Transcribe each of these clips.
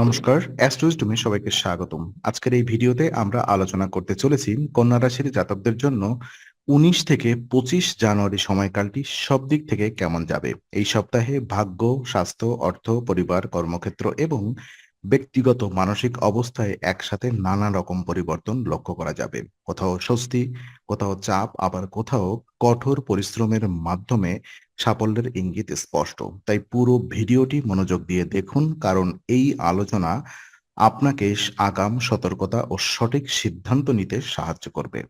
নমস্কার অ্যাস্ট্রোজ তুমি সবাইকে স্বাগতম। আজকের এই ভিডিওতে আমরা আলোচনা করতে চলেছি কন্যা রাশির জাতকদের জন্য উনিশ থেকে পঁচিশ জানুয়ারি সময়কালটি সব দিক থেকে কেমন যাবে? এই সপ্তাহে ভাগ্য, স্বাস্থ্য, অর্থ, পরিবার, কর্মক্ষেত্র এবং ব্যক্তিগত মানসিক অবস্থায় একসাথে নানা রকম পরিবর্তন লক্ষ্য করা যাবে। কোথাও স্বস্তি, কোথাও চাপ, আবার কোথাও কঠোর পরিশ্রমের মাধ্যমে সাফল্যের ইঙ্গিত স্পষ্ট। তাই পুরো ভিডিওটি মনোযোগ দিয়ে দেখুন, কারণ এই আলোচনা আপনাকে আগাম সতর্কতা ও সঠিক সিদ্ধান্ত নিতে সাহায্য করবে।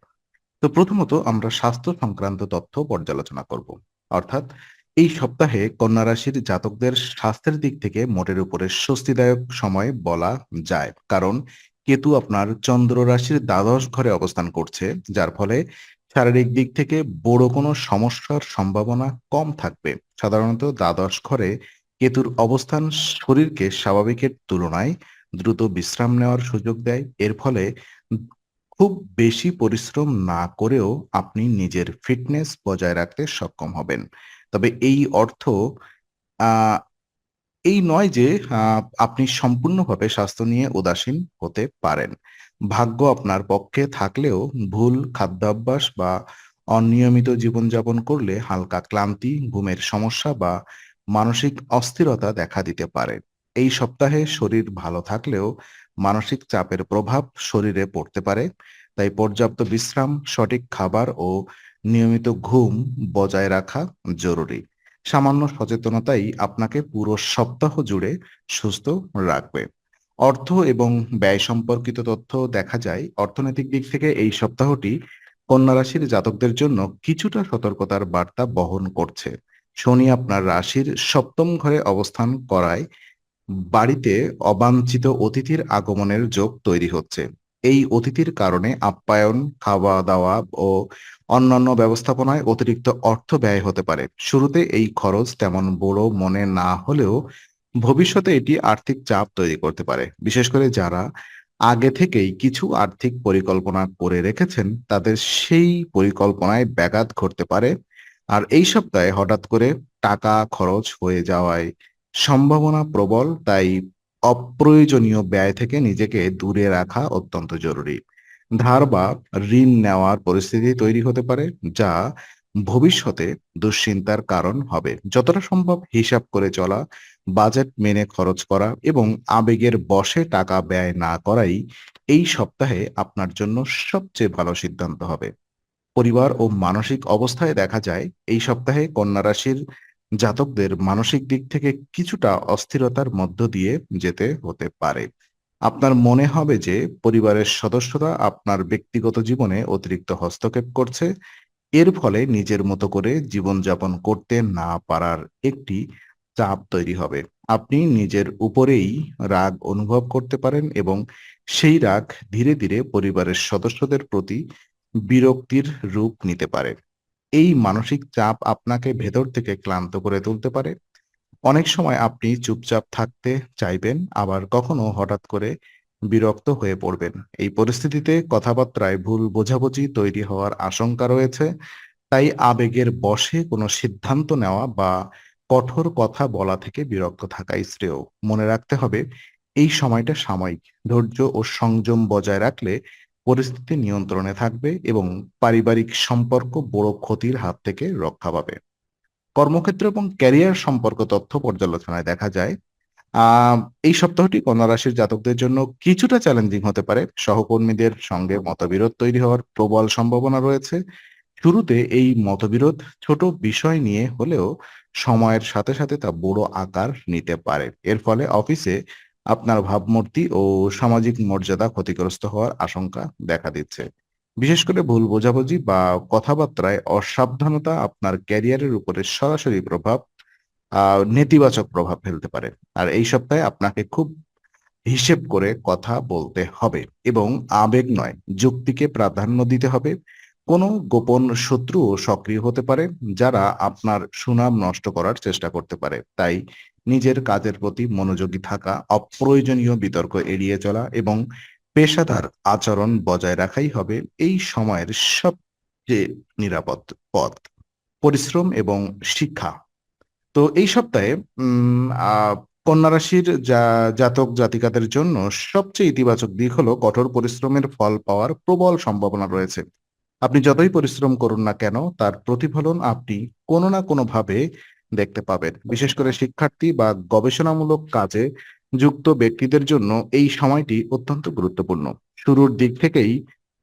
তো প্রথমত আমরা স্বাস্থ্য সংক্রান্ত তথ্য পর্যালোচনা করব। অর্থাৎ এই সপ্তাহে কন্যা রাশির জাতকদের স্বাস্থ্যের দিক থেকে মোটের উপরে স্বস্তিদায়ক সময় বলা যায়। কারণ কেতু আপনার চন্দ্র রাশির দ্বাদশ ঘরে অবস্থান করছে, যার ফলে শারীরিক দিক থেকে বড় কোনো সমস্যার সম্ভাবনা কম থাকবে। সাধারণত দ্বাদশ ঘরে কেতুর অবস্থান শরীরকে স্বাভাবিকের তুলনায় দ্রুত বিশ্রাম নেওয়ার সুযোগ দেয়। এর ফলে খুব বেশি পরিশ্রম না করেও আপনি নিজের ফিটনেস বজায় রাখতে সক্ষম হবেন। তবে এই অর্থ এই নয় যে আপনি সম্পূর্ণভাবে স্বাস্থ্য নিয়ে উদাসীন হতে পারেন। ভাগ্য আপনার পক্ষে থাকলেও ভুল খাদ্যাভ্যাস বা অনিয়মিত জীবনযাপন করলে হালকা ক্লান্তি, ঘুমের সমস্যা বা মানসিক অস্থিরতা দেখা দিতে পারে। এই সপ্তাহে শরীর ভালো থাকলেও মানসিক চাপের প্রভাব শরীরে পড়তে পারে। তাই পর্যাপ্ত বিশ্রাম, সঠিক খাবার ও নিয়মিত ঘুম বজায় রাখা জরুরি। সামান্য সচেতনতাই আপনাকে পুরো সপ্তাহ জুড়ে সুস্থ রাখবে। অর্থ এবং ব্যয় সম্পর্কিত তথ্য দেখা যায়, অর্থনৈতিক দিক থেকে এই সপ্তাহটি কন্যা রাশির জাতকদের জন্য কিছুটা সতর্কতার বার্তা বহন করছে। শনি আপনার রাশির সপ্তম ঘরে অবস্থান করায় বাড়িতে অবাঞ্ছিত অতিথির আগমনের যোগ তৈরি হচ্ছে। এই অতিথির কারণে আপ্যায়ন খাওয়া দাওয়া ও অন্যান্য ব্যবস্থাপনায় অতিরিক্ত অর্থ ব্যয় হতে পারে। শুরুতে এই খরচ তেমন বড় মনে না হলেও ভবিষ্যতে এটি আর্থিক চাপ তৈরি করতে পারে। বিশেষ করে যারা আগে থেকেই কিছু আর্থিক পরিকল্পনা করে রেখেছেন, তাদের সেই পরিকল্পনায় ব্যাঘাত ঘটতে পারে। আর এই সপ্তাহে হঠাৎ করে টাকা খরচ হয়ে যাওয়ায় সম্ভাবনা প্রবল, তাই অপ্রয়োজনীয় ব্যয় থেকে নিজেকে দূরে রাখা অত্যন্ত জরুরি। ধার বা ঋণ নেওয়ার পরিস্থিতি তৈরি হতে পারে, যা ভবিষ্যতে দুশ্চিন্তার কারণ হবে। যতটা সম্ভব হিসাব করে চলা, বাজেট মেনে খরচ করা এবং আবেগের বসে টাকা ব্যয় না করাই এই সপ্তাহে আপনার জন্য সবচেয়ে ভালো সিদ্ধান্ত হবে। পরিবার ও মানসিক অবস্থায় দেখা যায়, এই সপ্তাহে কন্যা রাশির জাতকদের মানসিক দিক থেকে কিছুটা অস্থিরতার মধ্য দিয়ে যেতে হতে পারে। আপনার মনে হবে যে পরিবারের সদস্যরা আপনার ব্যক্তিগত জীবনে অতিরিক্ত হস্তক্ষেপ করছে। এর ফলে নিজের মতো করে জীবনযাপন করতে না পারার একটি চাপ তৈরি হবে। আপনি নিজের উপরেই রাগ অনুভব করতে পারেন এবং সেই রাগ ধীরে ধীরে পরিবারের সদস্যদের প্রতি বিরক্তির রূপ নিতে পারে। এই মানসিক চাপ আপনাকে ভেতর থেকে ক্লান্ত করে তুলতে পারে। অনেক সময় আপনি চুপচাপ থাকতে চাইবেন, আবার কখনো হঠাৎ করে বিরক্ত হয়ে পড়বেন। এই পরিস্থিতিতে কথাবার্তায় ভুল বোঝাবুঝি তৈরি হওয়ার আশঙ্কা রয়েছে। তাই আবেগের বশে কোনো সিদ্ধান্ত নেওয়া বা কঠোর কথা বলা থেকে বিরক্ত থাকাই শ্রেয়। মনে রাখতে হবে, এই সময়টা সাময়িক। ধৈর্য ও সংযম বজায় রাখলে পরিস্থিতি নিয়ন্ত্রণে থাকবে এবং পারিবারিক সম্পর্ক বড় ক্ষতির হাত থেকে রক্ষা পাবে। কর্মক্ষেত্র এবং ক্যারিয়ার সম্পর্ক তথ্য পর্যালোচনায় দেখা যায় এই সপ্তাহটি কন্যা রাশির জাতকদের জন্য কিছুটা চ্যালেঞ্জিং হতে পারে। সহকর্মীদের সঙ্গে মতবিরোধ তৈরি হওয়ার প্রবল সম্ভাবনা রয়েছে। শুরুতে এই মতবিরোধ ছোট বিষয় নিয়ে হলেও সময়ের সাথে সাথে তা বড় আকার নিতে পারে। এর ফলে অফিসে আপনার ভাবমূর্তি ও সামাজিক মর্যাদা ক্ষতিগ্রস্ত হওয়ার আশঙ্কা দেখা দিচ্ছে। বিশেষ করে ভুল বোঝাবুঝি বা কথাবার্তায় অসাবধানতা আপনার ক্যারিয়ারের উপরে সরাসরি প্রভাব নেতিবাচক প্রভাব ফেলতে পারে। আর এই সপ্তাহে আপনাকে খুব হিসেব করে কথা বলতে হবে এবং আবেগ নয়, যুক্তিকে প্রাধান্য দিতে হবে। কোনো গোপন শত্রু সক্রিয় হতে পারে, যারা আপনার সুনাম নষ্ট করার চেষ্টা করতে পারে। তাই নিজের কাজের প্রতি মনোযোগী থাকা, অপ্রয়োজনীয় বিতর্ক এড়িয়ে চলা এবং পেশাদার আচরণ বজায় রাখাই হবে এই সময়ের সবচেয়ে নিরাপদ পথ। পরিশ্রম এবং শিক্ষা। তো এই সপ্তাহে কন্যা রাশির যা, জাতক জাতিকাদের জন্য সবচেয়ে ইতিবাচক দিক হলো কঠোর পরিশ্রমের ফল পাওয়ার প্রবল সম্ভাবনা রয়েছে। আপনি যতই পরিশ্রম করুন না কেন, তার প্রতিফলন আপনি কোনো না কোনো ভাবে দেখতে পাবেন। বিশেষ করে শিক্ষার্থী বা গবেষণামূলক কাজে যুক্ত ব্যক্তিদের জন্য এই সময়টি অত্যন্ত গুরুত্বপূর্ণ। শুরুর দিক থেকেই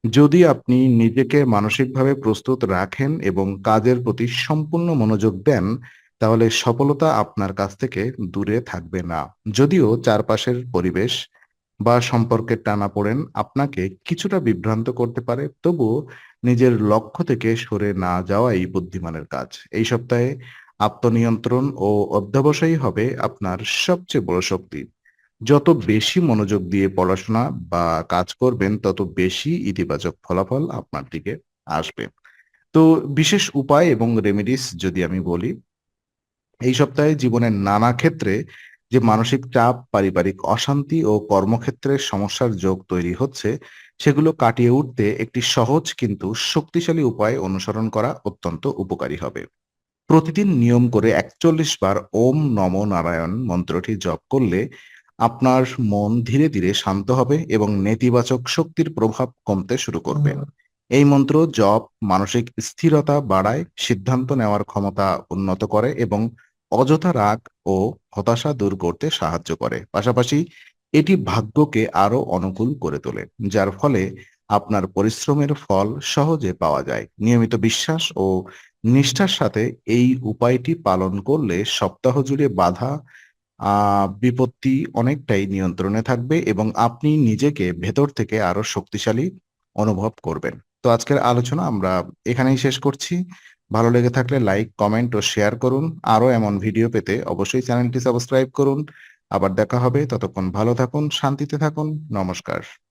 যদি আপনি নিজেকে মানসিকভাবে প্রস্তুত রাখেন এবং কাজের প্রতি সম্পূর্ণ মনোযোগ দেন তাহলে সফলতা আপনার কাছ থেকে দূরে থাকবে না। যদিও চারপাশের পরিবেশ বা সম্পর্কের টানাপোড়েন আপনাকে কিছুটা বিভ্রান্ত করতে পারে তবুও নিজের লক্ষ্য থেকে সরে না যাওয়াই বুদ্ধিমানের কাজ। এই সপ্তাহে আত্মনিয়ন্ত্রণ ও অধ্যবসায়ী হবে আপনার সবচেয়ে বড় শক্তি। যত বেশি মনোযোগ দিয়ে পড়াশোনা বা কাজ করবেন, তত বেশি ইতিবাচক ফলাফল আপনার দিকে আসবে। তো বিশেষ উপায় এবং রেমেডিস যদি আমি বলি, এই সপ্তাহে জীবনের নানা ক্ষেত্রে যে মানসিক চাপ, পারিবারিক অশান্তি ও কর্মক্ষেত্রে সমস্যার যোগ তৈরি হচ্ছে, সেগুলো কাটিয়ে উঠতে একটি সহজ কিন্তু শক্তিশালী উপায় অনুসরণ করা অত্যন্ত উপকারী হবে। প্রতিদিন নিয়ম করে একচল্লিশ বার ওম নম নারায়ণ মন্ত্রটি জপ করলে আপনার মন ধীরে ধীরে শান্ত হবে এবং নেতিবাচক শক্তির প্রভাব কমতে শুরু করবে। এই মন্ত্র জপ মানসিক স্থিরতা বাড়ায় সিদ্ধান্ত নেওয়ার ক্ষমতা উন্নত করে এবং অযথা রাগ ও হতাশা দূর করতে সাহায্য করে। পাশাপাশি এটি ভাগ্যকে আরও অনুকূল করে তোলে যার ফলে আপনার পরিশ্রমের ফল সহজে পাওয়া যায়। নিয়মিত বিশ্বাস ও নিষ্ঠার সাথে এই উপায়টি পালন করলে সপ্তাহ জুড়ে বাধা বিপত্তি অনেকটাই নিয়ন্ত্রণে থাকবে এবং আপনি নিজেকে ভেতর থেকে আরও শক্তিশালী অনুভব করবেন। তো আজকের আলোচনা আমরা এখানেই শেষ করছি। ভালো লেগে থাকলে লাইক, কমেন্ট ও শেয়ার করুন। আরও এমন ভিডিও পেতে অবশ্যই চ্যানেলটি সাবস্ক্রাইব করুন। আবার দেখা হবে। ততক্ষণ ভালো থাকুন, শান্তিতে থাকুন। নমস্কার।